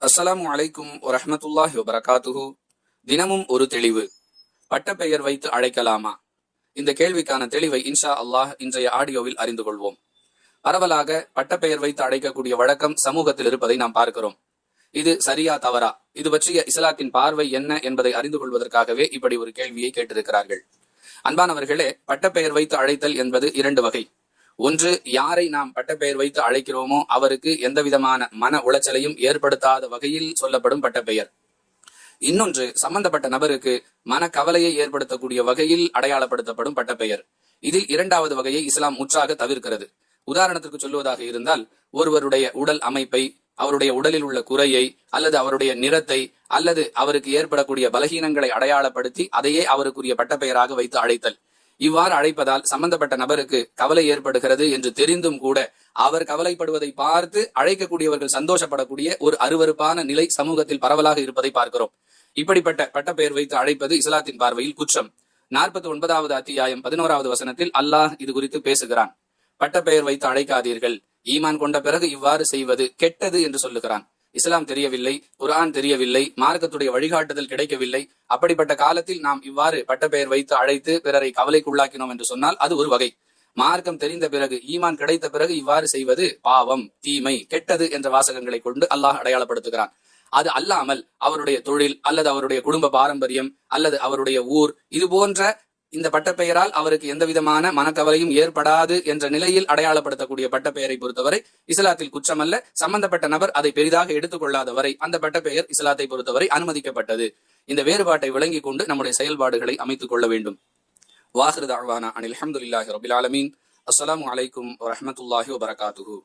அஸ்ஸலாமு அலைக்கும் வரஹ்மத்துல்லாஹி வபரகாத்துஹு. தினமும் ஒரு தெளிவு. பட்டப்பெயர் வைத்து அழைக்கலாமா? இந்த கேள்விக்கான தெளிவை இன்ஷா அல்லாஹ் இன்றைய ஆடியோவில் அறிந்து கொள்வோம். பரவலாக பட்டப்பெயர் வைத்து அழைக்கக்கூடிய வழக்கம் சமூகத்தில் இருப்பதை நாம் பார்க்கிறோம். இது சரியா தவறா? இது பற்றிய இஸ்லாத்தின் பார்வை என்ன என்பதை அறிந்து கொள்வதற்காகவே இப்படி ஒரு கேள்வியை கேட்டிருக்கிறார்கள். அன்பானவர்களே பட்டப்பெயர் வைத்து அழைத்தல் என்பது இரண்டு வகை. ஒன்று யாரை நாம் பட்டப்பெயர் வைத்து அழைக்கிறோமோ அவருக்கு எந்த விதமான மன உளைச்சலையும் ஏற்படுத்தாத வகையில் சொல்லப்படும் பட்டப்பெயர். இன்னொன்று சம்பந்தப்பட்ட நபருக்கு மன கவலையை ஏற்படுத்தக்கூடிய வகையில் அடையாளப்படுத்தப்படும் பட்டப்பெயர். இதில் இரண்டாவது வகையை இஸ்லாம் முற்றாக தவிர்க்கிறது. உதாரணத்திற்கு சொல்லுவதாக இருந்தால் ஒருவருடைய உடல் அமைப்பை அவருடைய உடலில் உள்ள குறையை அல்லது அவருடைய நிறத்தை அல்லது அவருக்கு ஏற்படக்கூடிய பலகீனங்களை அடையாளப்படுத்தி அதையே அவருக்குரிய பட்டப்பெயராக வைத்து அழைத்தல். இவ்வாறு அழைப்பதால் சம்பந்தப்பட்ட நபருக்கு கவலை ஏற்படுகிறது என்று தெரிந்தும் கூட அவர் கவலைப்படுவதை பார்த்து அழைக்கக்கூடியவர்கள் சந்தோஷப்படக்கூடிய ஒரு அருவருப்பான நிலை சமூகத்தில் பரவலாக இருப்பதை பார்க்கிறோம். இப்படிப்பட்ட பட்டப்பெயர் வைத்து அழைப்பது இஸ்லாத்தின் பார்வையில் குற்றம். நாற்பத்தி ஒன்பதாவது அத்தியாயம் பதினோராவது வசனத்தில் அல்லாஹ் இது குறித்து பேசுகிறான். பட்டப்பெயர் வைத்து அழைக்காதீர்கள். ஈமான் கொண்ட பிறகு இவ்வாறு செய்வது கெட்டது என்று சொல்லுகிறான். இஸ்லாம் தெரியவில்லை குரான் தெரியவில்லை மார்க்கத்துடைய வழிகாட்டுதல் கிடைக்கவில்லை. அப்படிப்பட்ட காலத்தில் நாம் இவ்வாறு பட்டப்பெயர் வைத்து அழைத்து பிறரை கவலைக்குள்ளாக்கினோம் என்று சொன்னால் அது ஒரு வகை. மார்க்கம் தெரிந்த பிறகு ஈமான் கிடைத்த பிறகு இவ்வாறு செய்வது பாவம் தீமை கெட்டது என்ற வாசகங்களை கொண்டு அல்லாஹ் அடையாளப்படுத்துகிறான். அது அல்லாமல் அவருடைய தொழில் அல்லது அவருடைய குடும்ப பாரம்பரியம் அல்லது அவருடைய ஊர் இது போன்ற இந்த பட்டப்பெயரால் அவருக்கு எந்த விதமான மனக்கவலையும் ஏற்படாது என்ற நிலையில் அடையாளப்படுத்தக்கூடிய பட்டப்பெயரை பொறுத்தவரை இஸ்லாத்தில் குற்றமல்ல. சம்பந்தப்பட்ட நபர் அதை பெரிதாக எடுத்துக்கொள்ளாத வரை அந்த பட்டப்பெயர் இஸ்லாத்தை பொறுத்தவரை அனுமதிக்கப்பட்டது. இந்த வேறுபாட்டை விளங்கிக் கொண்டு நம்முடைய செயல்பாடுகளை அமைத்துக் கொள்ள வேண்டும். வாஹிருதாழ்வானா அனில் அஹமதுல்லாஹி ரபில் ஆலமீன். அஸ்லாம் அலைக்கும் வரமத்துல்லாஹி வபரகாத்துஹு.